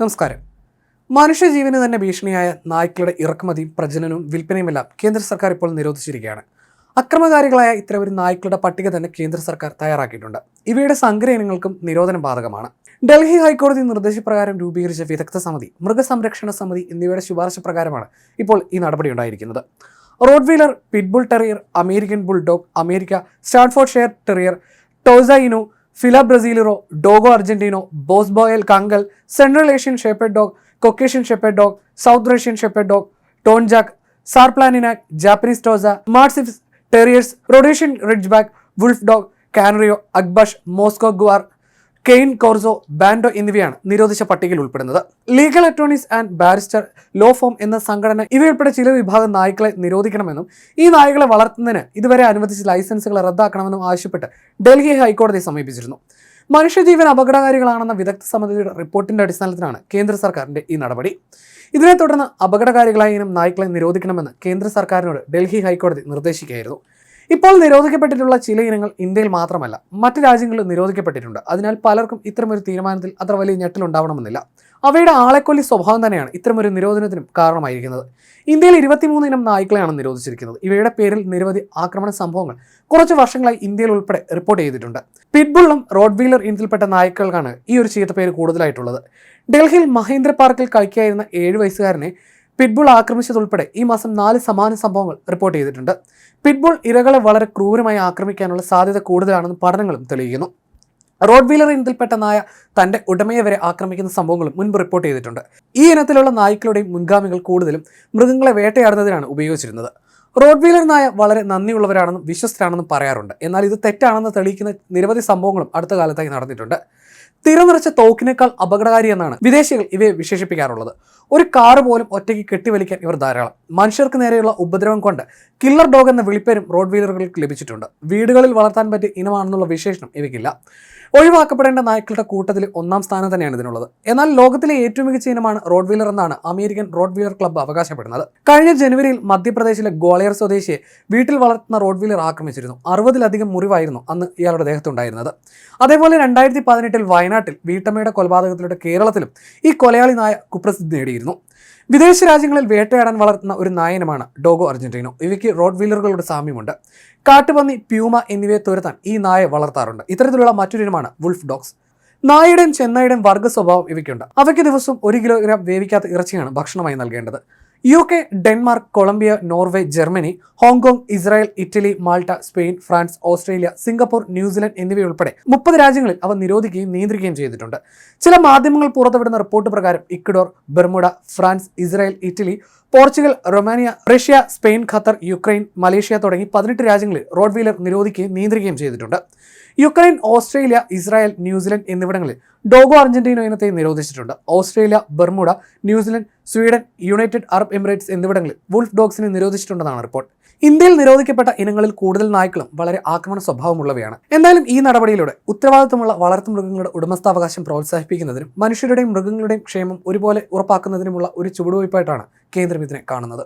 നമസ്കാരം. മനുഷ്യജീവന് തന്നെ ഭീഷണിയായ നായ്ക്കളുടെ ഇറക്കുമതിയും പ്രജനനവും വിൽപ്പനയുമെല്ലാം കേന്ദ്ര സർക്കാർ ഇപ്പോൾ നിരോധിച്ചിരിക്കുകയാണ്. അക്രമകാരികളായ ഇത്തരം നായ്ക്കളുടെ പട്ടിക തന്നെ കേന്ദ്ര സർക്കാർ തയ്യാറാക്കിയിട്ടുണ്ട്. ഇവയുടെ സങ്കര ഇനങ്ങൾക്കും നിരോധനം ബാധകമാണ്. ഡൽഹി ഹൈക്കോടതി നിർദ്ദേശപ്രകാരം രൂപീകരിച്ച വിദഗ്ധ സമിതി മൃഗസംരക്ഷണ സമിതി എന്നിവയുടെ ശുപാർശ പ്രകാരമാണ് ഇപ്പോൾ ഈ നടപടി ഉണ്ടായിരിക്കുന്നത്. Rottweiler pit bull terrier American bulldog America Staffordshire terrier Tosa Inu Fila Brasileiro Dogo Argentino Boerboel Kangal Central Asian shepherd dog Caucasian shepherd dog South Russian shepherd dog Tornjak Sarplaninac Japanese Tosa mastiffs terriers Rhodesian ridgeback wolf dog Canario Akbash Moscow guard Cane Corso bandog എന്നിവയാണ് നിരോധിച്ച പട്ടികയിൽ ഉൾപ്പെടുന്നത്. Legal attorneys and barrister law firm എന്ന സംഘടന ഇവയുൾപ്പെടെ ചില വിഭാഗം നായ്ക്കളെ നിരോധിക്കണമെന്നും ഈ നായ്ക്കളെ വളർത്തുന്നതിന് ഇതുവരെ അനുവദിച്ച ലൈസൻസുകൾ റദ്ദാക്കണമെന്നും ആവശ്യപ്പെട്ട് ഡൽഹി ഹൈക്കോടതിയെ സമീപിച്ചിരുന്നു. മനുഷ്യജീവൻ അപകടകാരികളാണെന്ന വിദഗ്ധ സമിതിയുടെ റിപ്പോർട്ടിന്റെ അടിസ്ഥാനത്തിലാണ് കേന്ദ്ര സർക്കാരിന്റെ ഈ നടപടി. ഇതിനെ തുടർന്ന് അപകടകാരികളായ ഇനം നായ്ക്കളെ നിരോധിക്കണമെന്ന് കേന്ദ്ര സർക്കാരിനോട് ഡൽഹി ഹൈക്കോടതി നിർദ്ദേശിക്കുകയായിരുന്നു. ഇപ്പോൾ നിരോധിക്കപ്പെട്ടിട്ടുള്ള ചില ഇനങ്ങൾ ഇന്ത്യയിൽ മാത്രമല്ല മറ്റ് രാജ്യങ്ങളിൽ നിരോധിക്കപ്പെട്ടിട്ടുണ്ട്. അതിനാൽ പലർക്കും ഇത്തരമൊരു തീരുമാനത്തിൽ അത്ര വലിയ ഞെട്ടലുണ്ടാവണമെന്നില്ല അവയുടെ ആളെക്കൊല്ലി സ്വഭാവം തന്നെയാണ് ഇത്തരമൊരു നിരോധനത്തിനും കാരണമായിരിക്കുന്നത്. ഇന്ത്യയിൽ ഇരുപത്തിമൂന്ന് ഇനം നായ്ക്കളെയാണ് നിരോധിച്ചിരിക്കുന്നത്. ഇവയുടെ പേരിൽ നിരവധി ആക്രമണ സംഭവങ്ങൾ കുറച്ച് വർഷങ്ങളായി ഇന്ത്യയിൽ ഉൾപ്പെടെ റിപ്പോർട്ട് ചെയ്തിട്ടുണ്ട്. പിറ്റ്ബുള്ളും റോഡ് വീലർ ഇനത്തിൽപ്പെട്ട നായ്ക്കൾക്കാണ് ഈ ഒരു ചീത്ത പേര് കൂടുതലായിട്ടുള്ളത്. ഡൽഹിയിൽ മഹേന്ദ്ര പാർക്കിൽ കളിക്കായിരുന്ന ഏഴ് വയസ്സുകാരനെ പിറ്റ്ബുൾ ആക്രമിച്ചതുൾപ്പെടെ ഈ മാസം നാല് സമാന സംഭവങ്ങൾ റിപ്പോർട്ട് ചെയ്തിട്ടുണ്ട്. പിറ്റ്ബുൾ ഇരകളെ വളരെ ക്രൂരമായി ആക്രമിക്കാനുള്ള സാധ്യത കൂടുതലാണെന്ന് പഠനങ്ങളും തെളിയിക്കുന്നു. റോഡ് വീലർ ഇനത്തിൽപ്പെട്ട നായ തന്റെ ഉടമയെ വരെ ആക്രമിക്കുന്ന സംഭവങ്ങളും മുൻപ് റിപ്പോർട്ട് ചെയ്തിട്ടുണ്ട്. ഈ ഇനത്തിലുള്ള നായ്ക്കളുടെയും മുൻഗാമികൾ കൂടുതലും മൃഗങ്ങളെ വേട്ടയാടുന്നതിനാണ് ഉപയോഗിച്ചിരുന്നത്. റോഡ് വീലർ നായ വളരെ നന്ദിയുള്ളവരാണെന്നും വിശ്വസ്തരാണെന്നും പറയാറുണ്ട്. എന്നാൽ ഇത് തെറ്റാണെന്ന് തെളിയിക്കുന്ന നിരവധി സംഭവങ്ങളും അടുത്ത കാലത്തായി നടന്നിട്ടുണ്ട്. തിരനിറച്ച തോക്കിനേക്കാൾ അപകടകാരി എന്നാണ് വിദേശികൾ ഇവയെ വിശേഷിപ്പിക്കാറുള്ളത്. ഒരു കാറ് പോലും ഒറ്റയ്ക്ക് കെട്ടിവലിക്കാൻ ഇവർ ധാരാളം. മനുഷ്യർക്ക് നേരെയുള്ള ഉപദ്രവം കൊണ്ട് കില്ലർ ഡോഗ് എന്ന വിളിപ്പേരും റോഡ് വീലറുകൾക്ക് ലഭിച്ചിട്ടുണ്ട്. വീടുകളിൽ വളർത്താൻ പറ്റിയ ഇനമാണെന്നുള്ള വിശേഷണം ഇവയ്ക്കില്ല. ഒഴിവാക്കപ്പെടേണ്ട നായ്ക്കളുടെ കൂട്ടത്തിൽ ഒന്നാം സ്ഥാനം തന്നെയാണ് ഇതിനുള്ളത്. എന്നാൽ ലോകത്തിലെ ഏറ്റവും മികച്ച ഇനമാണ് റോഡ് വീലർ എന്നാണ് അമേരിക്കൻ റോഡ് വീലർ ക്ലബ്ബ് അവകാശപ്പെടുന്നത്. കഴിഞ്ഞ ജനുവരിയിൽ മധ്യപ്രദേശിലെ ഗ്വാളിയർ സ്വദേശിയെ വീട്ടിൽ വളർത്തുന്ന റോഡ് വീലർ ആക്രമിച്ചിരുന്നു. അറുപതിലധികം മുറിവായിരുന്നു അന്ന് ഇയാളുടെ ദേഹത്തുണ്ടായിരുന്നത്. അതേപോലെ രണ്ടായിരത്തി പതിനെട്ടിൽ വയനാട്ടിൽ വീട്ടമ്മയുടെ കൊലപാതകത്തിലൂടെ കേരളത്തിലും ഈ കൊലയാളി നായ കുപ്രസിദ്ധി നേടിയിരുന്നു. വിദേശ രാജ്യങ്ങളിൽ വേട്ടയാടാൻ വളർത്തുന്ന ഒരു നായനമാണ് ഡോഗോ അർജന്റീനോ. ഇവയ്ക്ക് റോഡ് വീലറുകളുടെ സാമ്യമുണ്ട്. കാട്ടുപന്നി പ്യൂമ എന്നിവയെ തുരത്താൻ ഈ നായ വളർത്താറുണ്ട്. ഇത്തരത്തിലുള്ള മറ്റൊരിനമാണ് വുൾഫ് ഡോഗ്സ്. നായയുടെയും ചെന്നായുടെയും വർഗ സ്വഭാവം ഇവയ്ക്കുണ്ട്. അവയ്ക്ക് ദിവസം ഒരു കിലോഗ്രാം വേവിക്കാത്ത ഇറച്ചിയാണ് ഭക്ഷണമായി നൽകേണ്ടത്. U K Denmark Colombia Norway Germany Hong Kong Israel Italy Malta Spain France Australia Singapore New Zealand എന്നിവയുൾപ്പെടെ മുപ്പത് രാജ്യങ്ങളിൽ അവ നിരോധിക്കുകയും നിയന്ത്രിക്കുകയും ചെയ്തിട്ടുണ്ട്. ചില മാധ്യമങ്ങൾ പുറത്തുവിടുന്ന റിപ്പോർട്ട് പ്രകാരം Ecuador Bermuda France Israel Italy Portugal Romania Russia Spain Qatar Ukraine Malaysia തുടങ്ങി പതിനെട്ട് രാജ്യങ്ങളിൽ റോഡ് വീലർ നിരോധിക്കുകയും നിയന്ത്രിക്കുകയും ചെയ്തിട്ടുണ്ട്. Ukraine Australia Israel New Zealand എന്നിവിടങ്ങളിൽ ഡോഗോ അർജന്റീനോ ഇനത്തെ നിരോധിച്ചിട്ടുണ്ട്. Australia Bermuda New Zealand Sweden United Arab Emirates എന്നിവിടങ്ങളിൽ വുൾഫ് ഡോഗ്സിനെ നിരോധിച്ചിട്ടുണ്ടെന്നാണ് റിപ്പോർട്ട്. ഇന്ത്യയിൽ നിരോധിക്കപ്പെട്ട ഇനങ്ങളിൽ കൂടുതൽ നായ്ക്കളും വളരെ ആക്രമണ സ്വഭാവമുള്ളവയാണ്. എന്തായാലും ഈ നടപടിയിലൂടെ ഉത്തരവാദിത്തമുള്ള വളർത്തുമൃഗങ്ങളുടെ ഉടമസ്ഥാവകാശം പ്രോത്സാഹിപ്പിക്കുന്നതിനും മനുഷ്യരുടെയും മൃഗങ്ങളുടെയും ക്ഷേമം ഒരുപോലെ ഉറപ്പാക്കുന്നതിനുമുള്ള ഒരു ചുവടുവയ്പായിട്ടാണ് കേന്ദ്രം ഇതിനെ കാണുന്നത്.